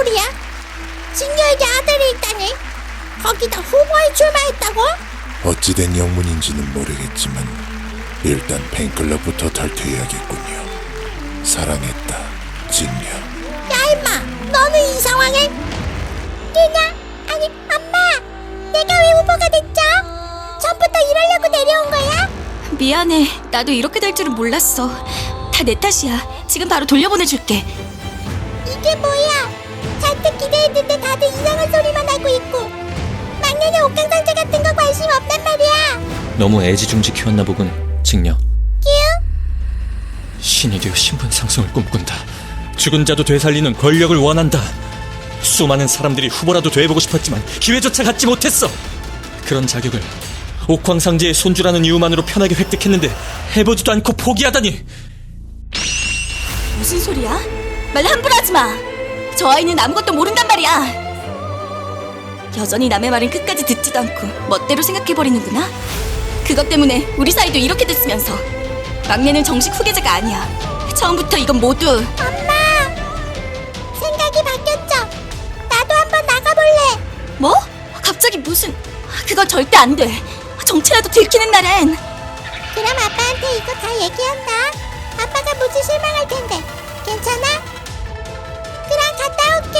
개소리야? 진녀에게 아들이 있다니? 거기다 후보에 출마했다고? 어찌된 영문인지는 모르겠지만 일단 팬클럽부터 탈퇴해야겠군요. 사랑했다, 진녀. 야 임마 너는 이 상황에 누나 아니 엄마 내가 왜 후보가 됐죠? 전부터 이러려고 내려온 거야? 미안해. 나도 이렇게 될 줄은 몰랐어. 다 내 탓이야. 지금 바로 돌려보내줄게. 이게 뭐야 잔뜩 기대했는데 다들 이상한 소리만 하고 있고 막내는 옥강상자 같은 거 관심 없단 말이야 너무 애지중지 키웠나 보군, 직녀. 뀨? 신이 되어 신분 상승을 꿈꾼다. 죽은 자도 되살리는 권력을 원한다. 수많은 사람들이 후보라도 돼보고 싶었지만 기회조차 갖지 못했어. 그런 자격을 옥황상제의 손주라는 이유만으로 편하게 획득했는데 해보지도 않고 포기하다니. 무슨 소리야? 말 함부로 하지 마. 저 아이는 아무것도 모른단 말이야. 여전히 남의 말은 끝까지 듣지도 않고 멋대로 생각해버리는구나. 그것 때문에 우리 사이도 이렇게 됐으면서 막내는 정식 후계자가 아니야. 처음부터 이건 모두 엄마 생각이 바뀌었죠? 나도 한번 나가볼래 뭐? 갑자기 무슨? 그건 절대 안 돼. 정체라도 들키는 날엔 그럼 아빠한테 이거 다 얘기한다 아빠가 무지 실망할 텐데 괜찮아? 갔다 올게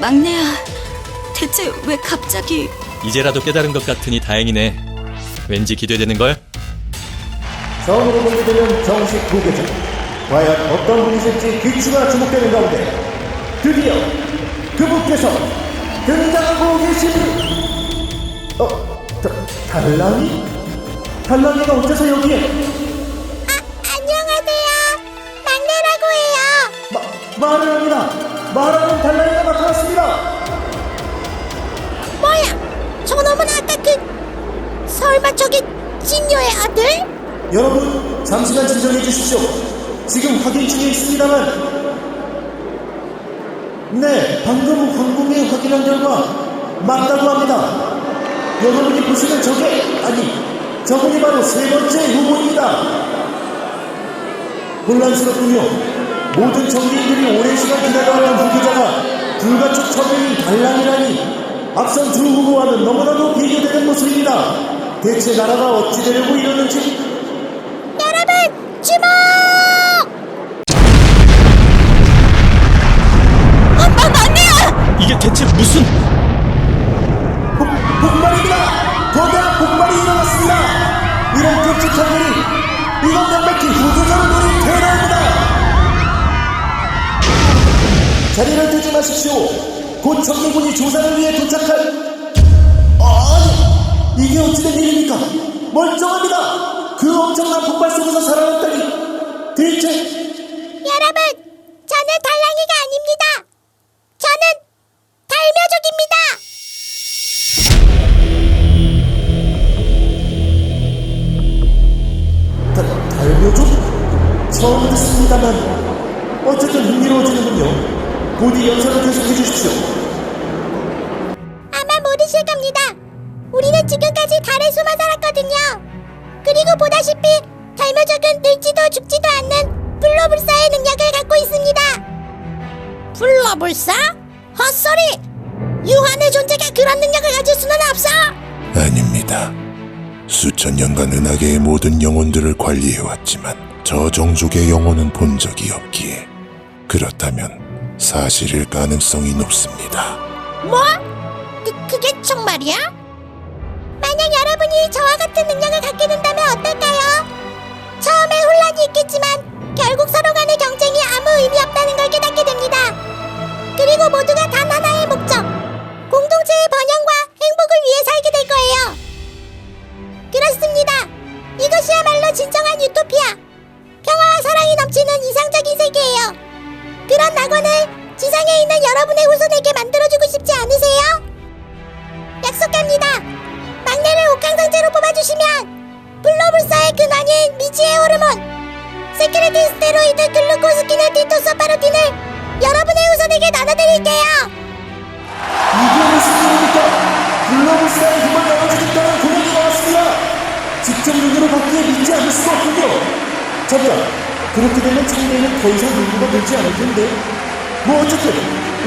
막내야. 대체 왜 갑자기? 이제라도 깨달은 것 같으니 다행이네. 왠지 기대되는 걸. 처음으로 공개되는 정식 후계자 과연 어떤 분이실지 귀추가 주목되는 가운데 드디어 그분께서 등장하고 계십니다 어? 다, 달랑이? 달랑이가 어째서 여기에 안녕하세요 막내라고 해요 마, 말을 합니다 말하는 달랑이가 나타났습니다. 뭐야? 저놈은 아까 그 설마 저기 진녀의 아들? 여러분 잠시만 진정해 주십시오. 지금 확인 중에 있습니다만. 네 방금 황궁에 확인한 결과 맞다고 합니다. 여러분이 보시는 저게 아니 저분이 바로 세 번째 후보입니다. 혼란스럽군요 모든 정기인들이 오랜 시간 기다려온 후보자가 불가촉 처명인 달랑이라니 앞선 두 후보와는 너무나도 비교되는 모습입니다. 대체 나라가 어찌 되려고 이러는지 자리를 뜨지 마십시오! 곧 정리군이 조사를 위해 도착할 아니! 이게 어찌된 일입니까? 멀쩡합니다! 그 엄청난 폭발 속에서 살아났다니 대체 여러분 저는 달랑이가 아닙니다 저는 달묘족입니다 다, 달묘족? 처음 듣습니다만 어쨌든 흥미로워지는군요 부디 연설을 계속해 주십시오 아마 모르실 겁니다 우리는 지금까지 달에서만 살았거든요 그리고 보다시피 달묘족은 늙지도 죽지도 않는 불로불사의 능력을 갖고 있습니다 불로불사? 헛소리! 유한의 존재가 그런 능력을 가질 수는 없어! 아닙니다. 수천 년간 은하계의 모든 영혼들을 관리해왔지만 저 종족의 영혼은 본 적이 없기에 그렇다면 사실일 가능성이 높습니다. 뭐? 그, 그게 정말이야? 만약 여러분이 저와 같은 능력을 갖게 된다면 어떨까요? 처음에 혼란이 있겠지만 결국 서로 간의 경쟁이 아무 의미 없다는 걸 깨닫게 됩니다. 그리고 모두가 단 하나의 목적, 공동체의 번영과 행복을 위해 살게 될 거예요. 그렇습니다. 이것이야말로 진정한 유토피아. 평화와 사랑이 넘치는 이상적인 세계예요. 그런 낙원을 지상에 있는 여러분의 후손에게 만들어주고 싶지 않으세요? 약속합니다. 막내를 옥강상제로 뽑아주시면 불로불사의 근원인 미지의 호르몬 세크레티 스테로이드 글루코스키네티토소파로틴을 여러분의 후손에게 나눠드릴게요. 이게 무슨 일입니까? 글로벌사의 힘을 나눠주겠다는 공약이 나왔습니다. 직접 눈으로 받기에 믿지 않을 수가 없군요. 잠깐, 그렇게 되면 장래에는 더 이상 눈부가 되지 않을 텐데. 뭐 어쨌든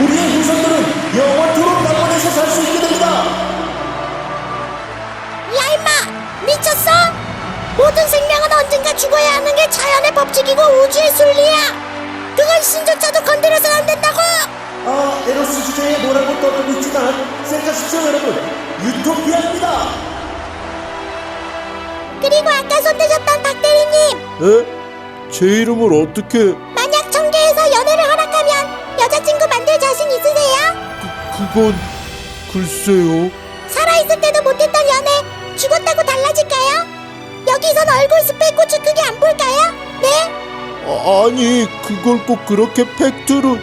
우리의 후손들은 영원토록 남원에서 살 수 있게 됩니다. 야 임마 미쳤어? 모든 생명은 언젠가 죽어야 하는 게 자연의 법칙이고 우주의 순리야 그건 신조차도 건드려서는 안 된다고 아, 에로스 주제에 뭐라고 떠들고 있지만 생각하십시오 여러분. 유토피아입니다. 그리고 아까 손대셨던 박 대리님 에? 제 이름을 어떻게... 만약 청계에서 연애를 허락하면 여자친구 만들 자신 있으세요? 그건... 글쎄요. 살아있을 때도 못했던 연애 죽었다고 달라질까요? 여기선 얼굴 스펙 고추 크게 안 볼까요? 네? 아, 아니, 그걸 꼭 그렇게 팩트로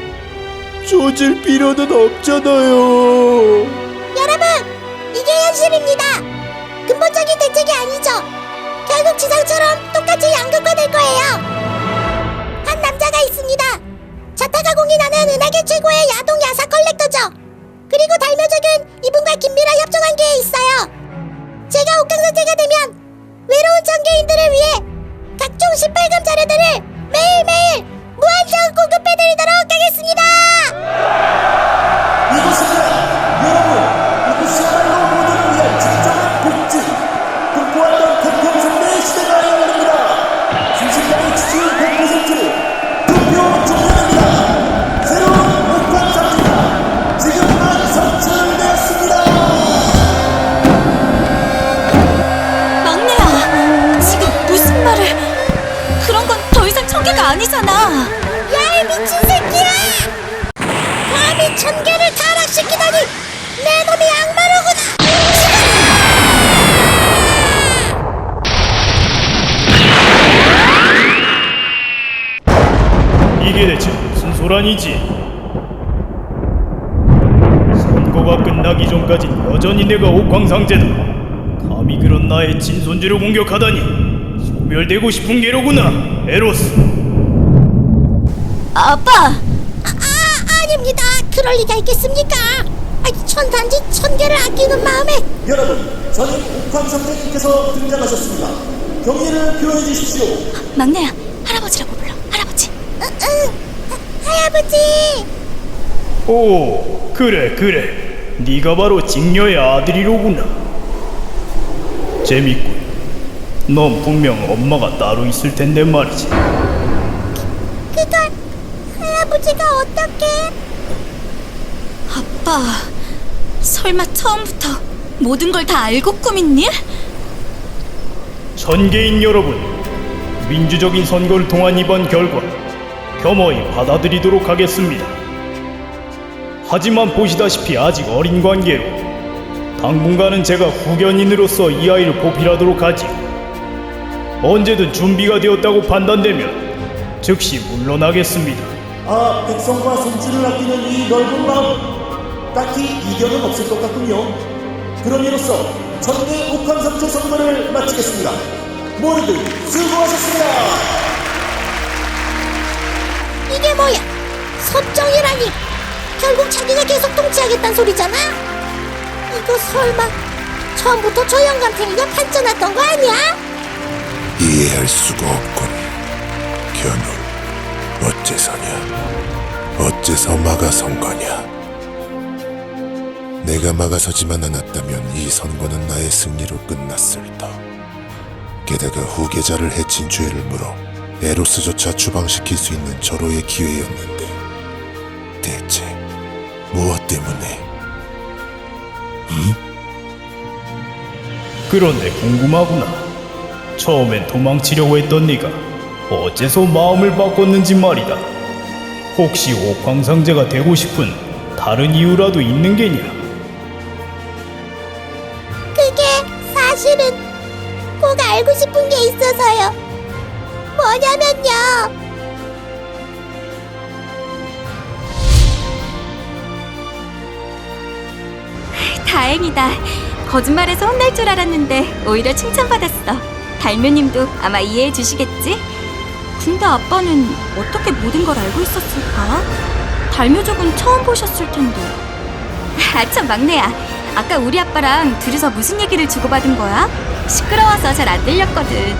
조질 필요는 없잖아요. 여러분 이게 현실입니다 근본적인 대책이 아니죠 결국 지상처럼 똑같이 양극화될 거예요 있습니다. 자타가 공인하는 은하계 최고의 야동 야사 컬렉터죠. 그리고 달묘적은 이분과 긴밀한 협정관계에 있어요. 제가 옥강사태가 되면 외로운 청계인들을 위해 각종 18금 자료들을 매일매일 무한정 공급해드리도록 하겠습니다. 이곳입니다. 여러분, 이곳이 아니잖아. 야, 이 미친 새끼야! 감히 천개를 타락시키다니! 내 놈이 악마로구나! 이게 대체 무슨 소란이지? 선거가 끝나기 전까지 여전히 내가 옥황상제다. 감히 그런 나의 친손주를 공격하다니 소멸되고 싶은 게로구나, 에로스. 아빠, 아, 아 닙니다. 그럴 리가 있겠습니까? 아, 천단지 천 개를 아끼는 마음에 여러분, 전임 옥황상제님께서 등장하셨습니다. 경의를 표해 주십시오. 막내야, 할아버지라고 불러. 할아버지. 응, 응. 하, 할아버지! 오, 그래 그래. 네가 바로 직녀의 아들이로구나. 재밌군. 넌 분명 엄마가 따로 있을 텐데 말이지. 그걸 할 아버지가 어떻게? 아빠, 설마 처음부터 모든 걸 다 알고 꾸민니? 전개인 여러분, 민주적인 선거를 통한 이번 결과 겸허히 받아들이도록 하겠습니다. 하지만 보시다시피 아직 어린 관계로 당분간은 제가 후견인으로서 이 아이를 보필하도록 하지. 언제든 준비가 되었다고 판단되면 즉시 물러나겠습니다. 아, 백성과 손주를 아끼는 이 넓은 마음. 딱히 이견은 없을 것 같군요. 그럼 이로써 전대 옥황상제 선거를 마치겠습니다. 모두들 수고하셨습니다. 이게 뭐야? 섭정이라니! 결국 자기가 계속 통치하겠다는 소리잖아? 이거 설마 처음부터 저 영감탱이가 판쳐놨던 거 아니야? 이해할 수가 없군. 견울, 어째서냐? 어째서 막아선 거냐? 내가 막아서지만 않았다면 이 선거는 나의 승리로 끝났을 터. 게다가 후계자를 해친 죄를 물어 에로스조차 추방시킬 수 있는 절호의 기회였는데 대체 무엇 때문에? 그런데 궁금하구나. 처음엔 도망치려고 했던 네가 어째서 마음을 바꿨는지 말이다. 혹시 옥황상제가 되고 싶은 다른 이유라도 있는 게냐? 그게 사실은 꼭 알고 싶은 게 있어서요. 뭐냐면요. 다행이다. 거짓말해서 혼날 줄 알았는데 오히려 칭찬받았어. 달묘님도 아마 이해해 주시겠지? 근데 아빠는 어떻게 모든 걸 알고 있었을까? 달묘족은 처음 보셨을 텐데. 아참 막내야. 아까 우리 아빠랑 둘이서 무슨 얘기를 주고받은 거야? 시끄러워서 잘 안 들렸거든.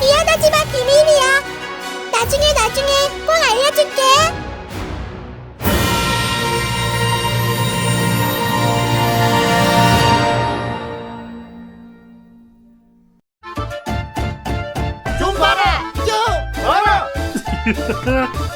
미안하지만 비밀이야. 나중에 나중에 꼭 알려줄게. 呵呵呵